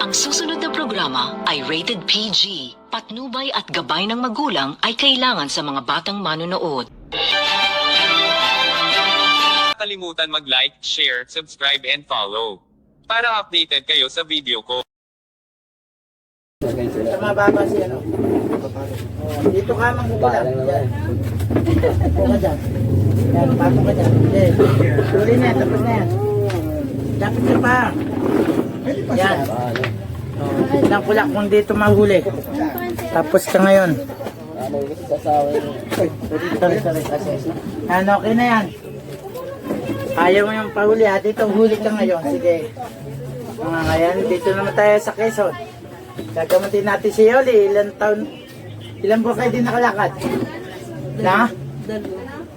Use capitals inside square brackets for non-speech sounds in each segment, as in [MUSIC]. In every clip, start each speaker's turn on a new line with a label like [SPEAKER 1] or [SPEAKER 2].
[SPEAKER 1] Ang susunod na programa ay rated PG. Patnubay at gabay ng magulang ay kailangan sa mga batang manonood.
[SPEAKER 2] kalimutan mag-like, share, subscribe and follow. Para updated kayo sa video ko.
[SPEAKER 3] Sa mababa si ano. Oh, dito ka manggugulang. Yan. Upo ka dyan. Yan, patong ka dyan. Yes. Tuloy na tapos na yan. Dapat ka pa. Yan. Oh, tignan ko lang kung dito mahuli. Tapos ka ngayon. Sorry, sorry, kasi. Ano, okay na yan. Ayaw mo yung pahuli ha. Dito, huli ka ngayon. Sige. Mga ngayon, dito naman tayo sa Quezon. Gagamutin natin si Yoli. Ilan taon, ilan buwan kayo din nakalakad? Na?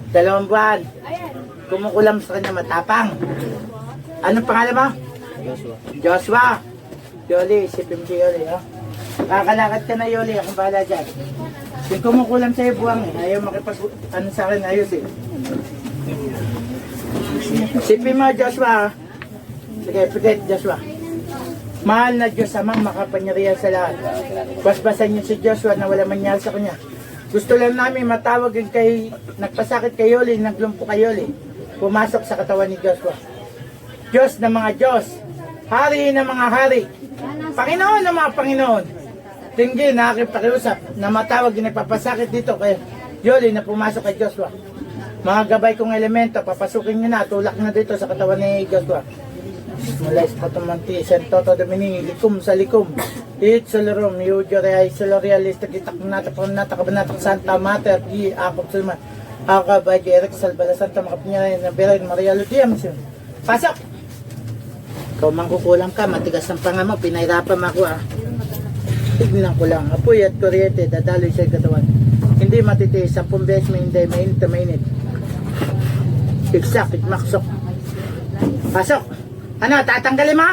[SPEAKER 3] Dalawang buwan. Kumukulam sa kanya matapang. Anong pangalan mo? Joshua. Joshua. Yoli, isipin mo si Yoli, ha? Kakalakad ka na Yoli, akong bahala dyan. Yung kumukulam sa'yo buwang eh. Ayaw makipag, ano sa akin, ayos eh. Isipin mo, Joshua. ha? Sige, forget, Joshua. Mahal na Diyos amang makapangyarihan sa lahat. Basbasan niyo si Joshua na wala mangyari sa kanya. Gusto lang namin matawag yung kay, nagpasakit kay Yoli, naglumpo kay Yoli. Pumasok sa katawan ni Joshua. Diyos ng mga Diyos. Hari ng mga hari. Panginoon ng mga Panginoon. Tingin na aking pakiusap na matawag yung nagpapasakit dito kay Yoli na pumasok kay Joshua. Mga gabay kong elemento, papasukin nyo na, tulak na dito sa katawan ni Joshua. Mula sa patumanti, San Toto Domini, likum sa likum. It solorum, yujo reay solorialista kitak nata panata kabanatak Santa Mater, di akop sulman. Ako ba di Eric Salbala Santa Makapinyay na Beren Maria Masin. Pasok! Ikaw mangkukulang ka, matigas ang panga mo, pinahirapan ako ah. Tignan ko lang, apoy at kuryente, dadaloy sa katawan. Hindi matitiis, sampung beses may hindi, mainit na mainit. Iksak, ikmaksok. Pasok! Ano, tatanggalin mo?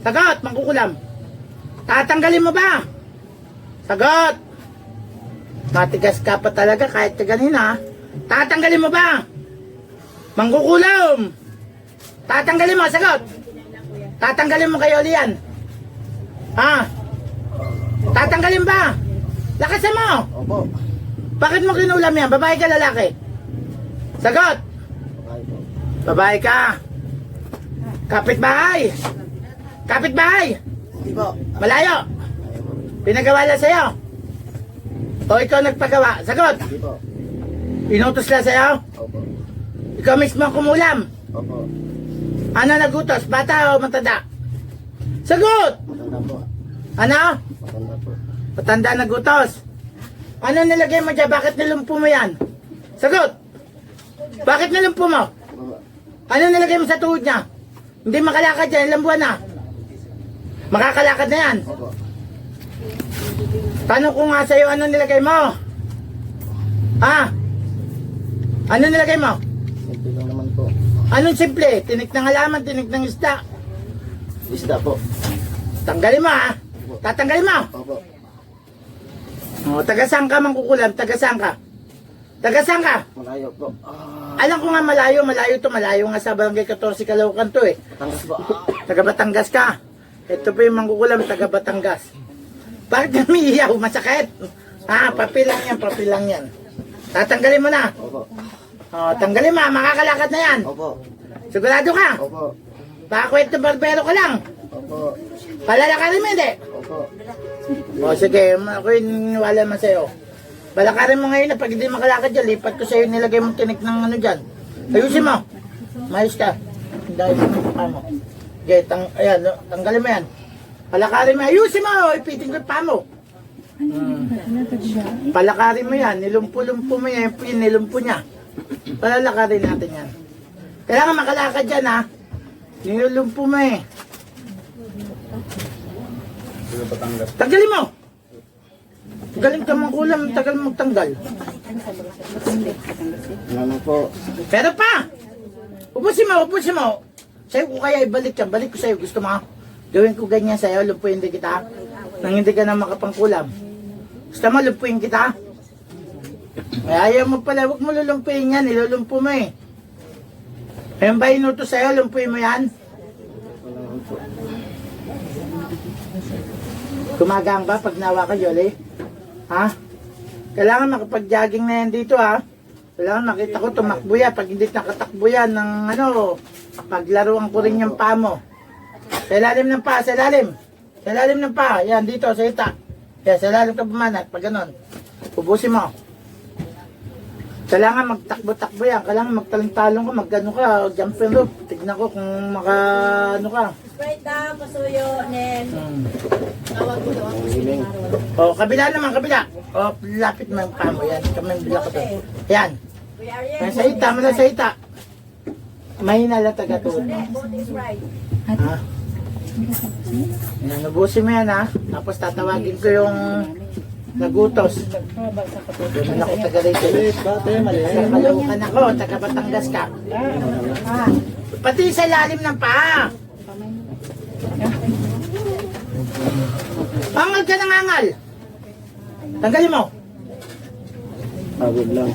[SPEAKER 3] Sagot, mangkukulam. Tatanggalin mo ba? Sagot! Matigas ka pa talaga kahit ka ganina. Tatanggalin mo ba? Mangkukulam! Tatanggalin mo, sagot! Tatanggalin mo kayo yan. Ha? Tatanggalin ba? Lakasan mo!
[SPEAKER 4] Opo.
[SPEAKER 3] Bakit mo kinulam yan? Babae ka lalaki? Sagot! Babae ka. Kapitbahay. Kapitbahay.
[SPEAKER 4] Hindi po.
[SPEAKER 3] Malayo. Pinagawa lang sa'yo. O ikaw nagpagawa. Sagot.
[SPEAKER 4] Hindi po.
[SPEAKER 3] Inutos lang sa'yo.
[SPEAKER 4] Opo.
[SPEAKER 3] Ikaw mismo ang kumulam.
[SPEAKER 4] Opo.
[SPEAKER 3] Ano nagutos? Bata o matanda? Sagot.
[SPEAKER 4] Matanda po.
[SPEAKER 3] Ano?
[SPEAKER 4] Matanda po.
[SPEAKER 3] Matanda nagutos. Ano nilagay mo dyan? Bakit nilumpo mo yan? Sagot. Bakit nilumpo mo? Ano nilagay mo sa tuhod niya? Hindi makalakad yan, ilang buwan na. Makakalakad na yan.
[SPEAKER 4] Opo.
[SPEAKER 3] Tanong ko nga sa'yo, ano nilagay mo? Ha? Ano nilagay mo?
[SPEAKER 4] Simple lang naman po.
[SPEAKER 3] Anong simple? Tinik ng halaman, tinik ng isda.
[SPEAKER 4] Isda po.
[SPEAKER 3] Tanggalin mo ha? Tatanggalin mo?
[SPEAKER 4] Opo.
[SPEAKER 3] O, tagasang ka mangkukulam, tagasang ka. Tagasang ka.
[SPEAKER 4] Malayo po. Ah.
[SPEAKER 3] Alam ko nga malayo, malayo to, malayo nga sa barangay 14 Caloocan to eh.
[SPEAKER 4] Batangas po. Ah.
[SPEAKER 3] Taga Batangas ka. Ito po yung mangkukulam, taga Batangas. Bakit umiiyaw? Masakit? Ah, papel lang yan, papel lang yan. Tatanggalin mo na.
[SPEAKER 4] Opo.
[SPEAKER 3] O, tanggalin mo, makakalakad na yan.
[SPEAKER 4] Opo.
[SPEAKER 3] Sigurado ka?
[SPEAKER 4] Opo.
[SPEAKER 3] Baka kwento barbero ka lang.
[SPEAKER 4] Opo.
[SPEAKER 3] Palalakarin mo hindi.
[SPEAKER 4] Opo.
[SPEAKER 3] O sige, ako yung wala man sa'yo. Balakarin mo ngayon na pag hindi makalakad dyan, lipat ko sa'yo nilagay mong tinik ng ano dyan. Ayusin mo. Mayos ka. Dahil sa mukha mo. Okay, tang, ayan, no, tanggalin mo yan. Palakarin mo, ayusin mo, ipitin ko yung paa mo. Hmm. Palakarin mo yan, nilumpo-lumpo mo yan, yung nilumpo niya. Palalakarin natin yan. Kailangan makalakad dyan ha. Nilumpo mo eh. Tanggalin mo! Galing ka mang kulam, tagal mo tanggal.
[SPEAKER 4] Ano po?
[SPEAKER 3] Pero pa! Upusin mo, upusin mo. Sa'yo ko kaya ibalik ka, balik ko sa'yo. Gusto mo? Gawin ko ganyan sa'yo, lumpuin din kita. Nang hindi ka na makapangkulam. Gusto mo, lumpuin kita? Ay, ayaw mo pala, huwag mo lulumpuin yan, nilulumpo mo eh. Ayun ba inutos sa'yo, lumpuin mo yan? Gumagaan ba pag nawa ka, Yoli? Ha? Kailangan makapag-jogging na yan dito, ha? Kailangan makita ko tumakbo yan. Pag hindi nakatakbo yan ng ano, paglaruan ko rin yung paa mo. Sa ilalim ng paa, sa ilalim. Sa ilalim ng paa. Yan, dito, sa ita. Yan, sa ilalim ka bumanat. Pag ganon. Ubusin mo. Kailangan magtakbo-takbo yan. Kailangan magtalong-talong ka, magano ka, jumping rope. Tignan ko kung maka, ano ka.
[SPEAKER 5] Sprite daw, pasuyo, Nen.
[SPEAKER 3] Hmm.
[SPEAKER 5] Tawag mo daw ako si
[SPEAKER 3] O, kabila naman, kabila. O, lapit mo yung paa mo. Yan, kamay bila ko to. Yan.
[SPEAKER 5] We are here.
[SPEAKER 3] Yan, sa ita, mula sa ita. Mahina lang taga-tuod mo.
[SPEAKER 5] Both is right.
[SPEAKER 3] Ha? Yan, nabusin mo yan ha. Tapos tatawagin ko yung nagutos. Doon ako taga rito. Nakalukan ako, taga Batangas ka. Ah. Pati sa lalim ng paa. Angal ka ng angal. Tanggalin mo.
[SPEAKER 4] Pagod lang.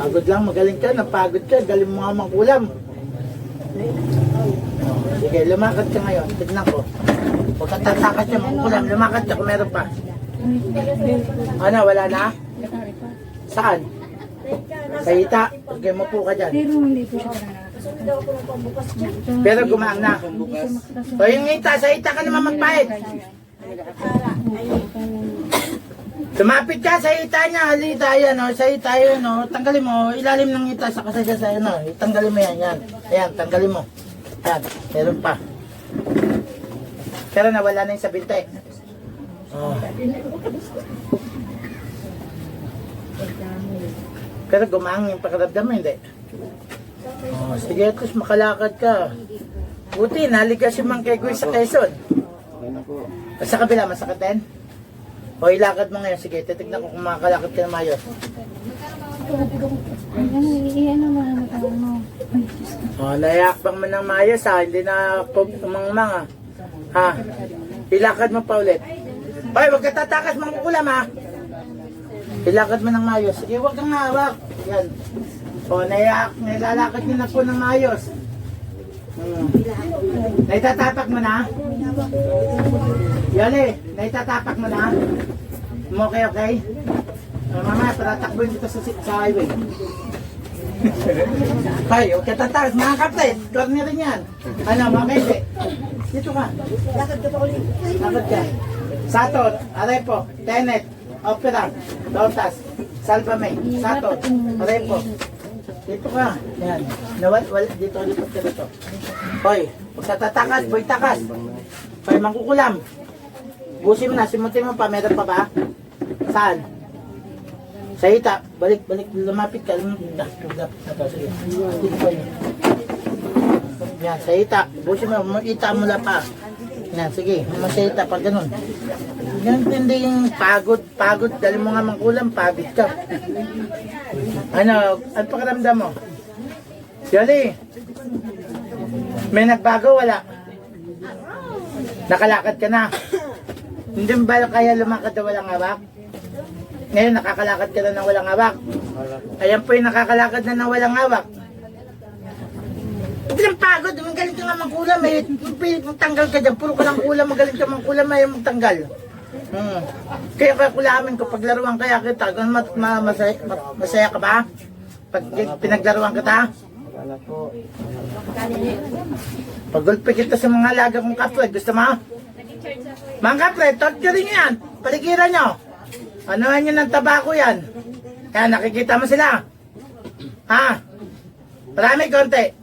[SPEAKER 3] Pagod lang, magaling ka, napagod ka, galing mo nga mangkulam. Sige, lumakad ka ngayon, tignan ko. Huwag kang tatakas niya, mangkulam, lumakad ka kung meron pa. Ano, wala na? Saan? Sa ita, okay mo po ka dyan.
[SPEAKER 6] Pero hindi po siya.
[SPEAKER 3] Pero gumaan na. O yung ita, sa ita ka naman magpahit. Lumapit ka sa ita niya, halita yan, o, sa ita yun, o, tanggalin mo, ilalim ng ita sa kasasya sa ano, tanggalin mo yan, yan, ayan, tanggalin mo, yan, meron pa. Pero nawala na yung sa binte. Oh. Pero gumaang yung pakiramdam mo, hindi. Oh, sige, tapos makalakad ka. Buti, naligas yung Mang Kegoy sa Quezon. Sa kabila, masakit din? O ilakad mo ngayon, sige, titignan ko kung makakalakad ka na mayos.
[SPEAKER 6] Ano, iyan naman ang tawag mo. Ay, Diyos ko.
[SPEAKER 3] O, nayakbang mo ng mayos ha, hindi na umangmang ha. Ha? Ilakad mo pa ulit. Hoy, huwag ka tatakas mga kulam ha. Ilakad mo ng mayos. Sige, huwag kang hawak. Yan. O, nayak, nilalakad niyo na po ng mayos. Hmm. Naitatapak mo na? Yali, naitatapak mo na? Okay, okay? Uh, mamaya, para takbuhin dito sa, sa highway. [LAUGHS] Ay, huwag ka tatakas. Mga kapatid, niya rin yan. Ano, mga kaisi? Dito ka.
[SPEAKER 5] Lakad ka pa ulit.
[SPEAKER 3] Lakad ka. Satot, Arepo, Tenet, Opera, Lotas, Salvame, Satot, Arepo. Dito ka. Yan. Nawal, wal, dito, ka dito. Hoy, huwag ka tatakas, boy takas. Hoy, mangkukulam. Busin mo na, simutin mo pa, meron pa ba? Saan? Sa ita, balik, balik, lumapit ka. Lumapit ka. Sige. Dito. Yan, sa ita. Busin mo, mo- ita mula pa. Yan, sige. Sa ita, pag ganun. Ganun hindi yung pagod, pagod. Dali mo nga mangkulam, pagod ka. Ano, ano pakiramdam mo? Yoli, may nagbago, wala? Nakalakad ka na. Hindi ba kaya lumakad na walang hawak? Ngayon, nakakalakad ka na ng walang hawak. Ayan po yung nakakalakad na ng walang hawak. Hindi lang pagod, magaling ka nga mangkulam. May, may magtanggal ka dyan. Puro ka lang kulam, magaling ka mangkulam, may magtanggal. Hmm. Kaya kaya kulamin ko, paglaruan kaya kita, kung mat, ma, masaya, ma- masaya ka ba? Pag pinaglaruan kita?
[SPEAKER 4] Wala po.
[SPEAKER 3] Pagulpi kita sa mga alaga kong kapre, gusto mo? Mga kapre, torture nyo yan. Paligiran nyo. Anuhan nyo ng tabako yan. Kaya nakikita mo sila. Ha? Marami konti.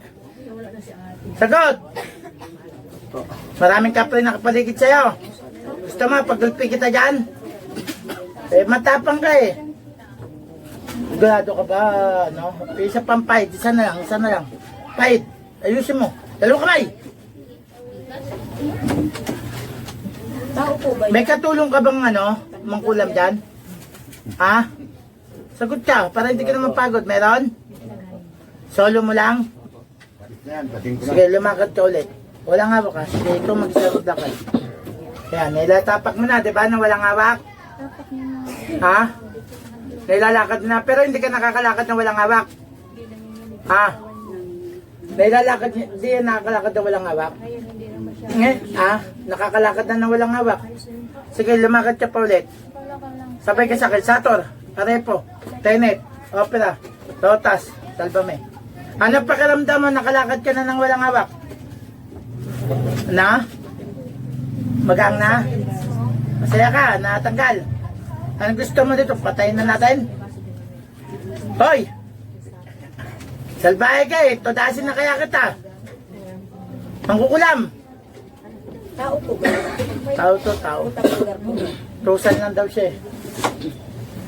[SPEAKER 3] Sagot. Maraming kapre nakapaligid sa'yo. Gusto mo, pagulpi kita dyan? Eh, matapang ka eh. Sigurado ka ba, no? Isa pang fight, isa na lang, isa na lang. Fight, ayusin mo. Dalawang kamay. May katulong ka bang ano, mangkulam dyan? Ha? Sagot ka, para hindi ka naman pagod. Meron? Solo mo lang? Sige, lumakad ka ulit. Walang hawak ka. Sige, ikaw magsarod lakad. Yan, nilatapak mo na, di ba, na walang hawak? Ha? Nilalakad na, pero hindi ka nakakalakad na walang hawak. Ha? Nilalakad, hindi yan nakakalakad na walang hawak. Nge, ah, nakakalakad na na walang hawak. Sige, lumakad ka pa ulit. Sabay ka sa akin, Sator, Arepo, Tenet, Opera, Lotas, Salvame. Ano pakiramdam mo, nakalakad ka na ng walang hawak? Na? Magang na? Masaya ka, natanggal. Ano gusto mo dito? Patayin na natin? Hoy! Salbahe ka eh, todasin na kaya kita. Mangkukulam.
[SPEAKER 5] Tao po ba?
[SPEAKER 3] Tao to, tao. Tusan lang daw siya eh.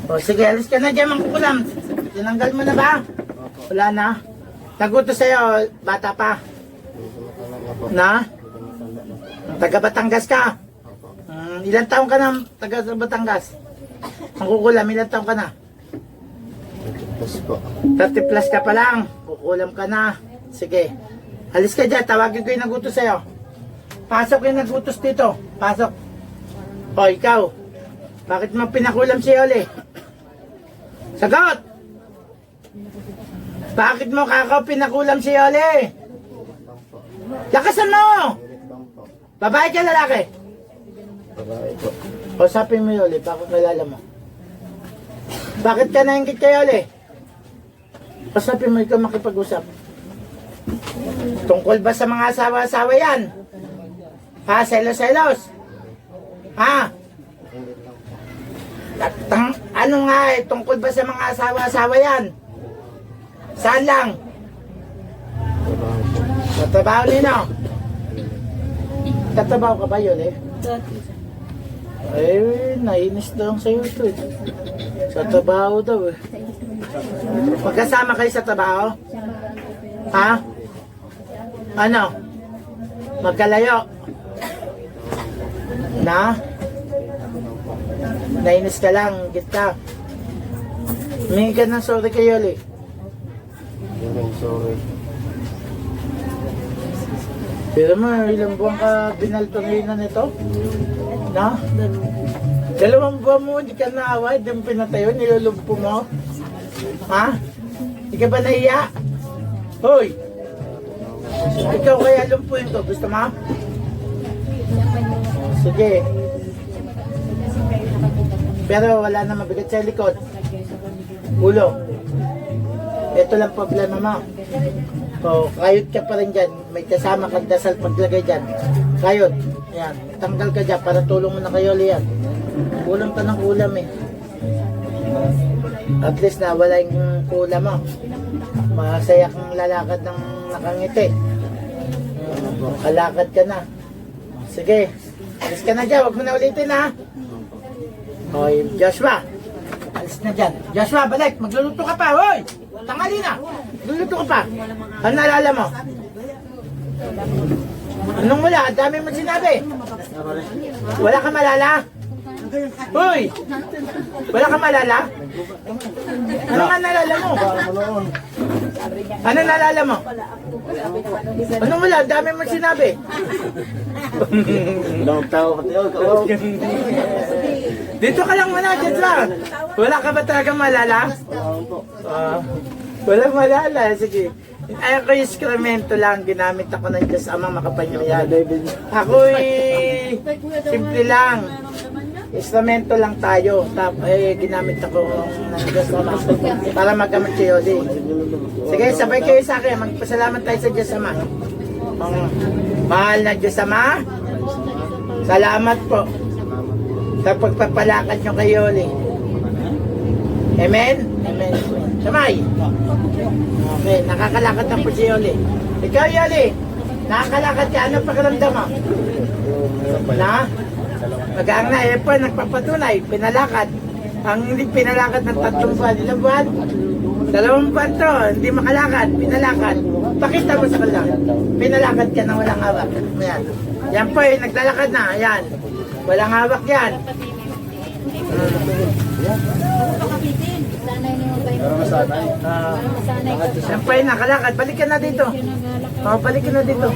[SPEAKER 3] O sige, alis ka na dyan, mangkukulam. Tinanggal mo na ba? Wala na. Naguto sa'yo, bata pa. Na? Taga Batangas ka? Hmm, ilan taong ka na taga Batangas? Mangkukulam, ilan taong ka na?
[SPEAKER 4] Tapos po.
[SPEAKER 3] 30 plus ka pa lang. Kukulam ka na. Sige. Alis ka dyan. Tawagin ko yung nagutos sa'yo. Pasok yung nagutos dito. Pasok. O, ikaw. Bakit mo pinakulam si Oli? Sagot! Bakit mo kakao pinakulam si Oli? Lakasan mo! Babae ka lalaki?
[SPEAKER 4] Babae po.
[SPEAKER 3] Usapin mo yung Oli. Baka kilala mo. Bakit ka naingit kay Oli? Usapin mo ikaw makipag-usap. Tungkol ba sa mga asawa-asawa yan? Ha? Selos-selos? Ha? At, ano nga eh, tungkol ba sa mga asawa-asawa yan? Saan lang?
[SPEAKER 4] Trabaho po.
[SPEAKER 3] Sa trabaho nino? Tatrabaho ka ba yun eh? Eh, nainis lang sa'yo ito eh. Sa daw eh. Magkasama kayo sa trabaho? Ha? Ano? Magkalayo? Na? Nainis ka lang, git ka. Humingi ka ng sorry kay Yoli. Pero mo, ilang buwan ka binalto ngayon na nito? Na? Dalawang buwan mo, hindi ka naawa, hindi mo pinatayo, nilulumpo mo. Ha? Hindi ka ba nahiya? Hoy! Ikaw kaya lumpuin ko, gusto mo? Sige. Pero wala na mabigat sa likod. Ulo. Ito lang problema mo. O, kayot ka pa rin dyan. May kasama kang dasal paglagay dyan. Kayot. Yan. Tanggal ka dyan para tulong mo na kayo yan. Kulang pa ng ulam eh. At least na wala yung kulam mo. Masaya kang lalakad ng nakangiti. Kalakad ka na. Sige. Alis ka na dyan. Huwag mo na ulitin ha. Hoy, Joshua. Alis na dyan. Joshua, balik. Magluluto ka pa. Hoy! Tangali na. Magluluto ka pa. Ano naalala mo? Anong wala? Ang dami mo sinabi. Wala ka malala? Hoy! Wala ka malala? Ano nga nalala mo? Ano nalala mo? Anong wala? Dami mo sinabi.
[SPEAKER 4] Ilang tao ka tayo.
[SPEAKER 3] Dito ka lang muna, Joshua. Wala ka ba talaga malala?
[SPEAKER 4] Po.
[SPEAKER 3] Ah, wala malala. Sige. Ay, ako yung skremento lang. Ginamit ako ng Diyos Amang makapangyarihan. Ako'y simple lang. Instrumento lang tayo. Tap, eh, ginamit ako ng Diyos Ama para magamit si Yodi. Sige, sabay kayo sa akin. Magpasalamat tayo sa Diyos Ama. Mahal na Diyos Ama. Salamat po sa pagpapalakad nyo kay Yoli. Amen? Amen. Samay. Okay, nakakalakad na po si Yoli. Ikaw, Yoli, nakakalakad ka. Ano pakiramdam mo? Na? Magang na, eh po, nagpapatunay, pinalakad. Ang hindi pinalakad ng tatlong buwan, ilang buwan? Dalawang buwan to, hindi makalakad, pinalakad. Pakita mo sa kanila, pinalakad ka na walang hawak. Ayan. Yan po, eh, naglalakad na, ayan. Walang hawak yan. Yan po, eh, nakalakad. Balik ka na dito. Oh, balik ka na dito.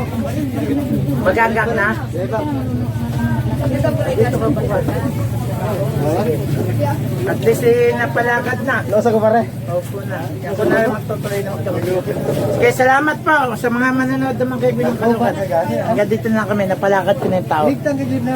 [SPEAKER 3] Maganggang na. At least eh, napalakad na.
[SPEAKER 4] Losa ko pare.
[SPEAKER 3] Opo na. Ako na magtutuloy na magtutuloy. Kaya salamat po sa mga manonood ng mga kaibigan kalukan. Hanggang dito na kami, napalakad ko na yung tao.
[SPEAKER 4] Ligtang ka din na.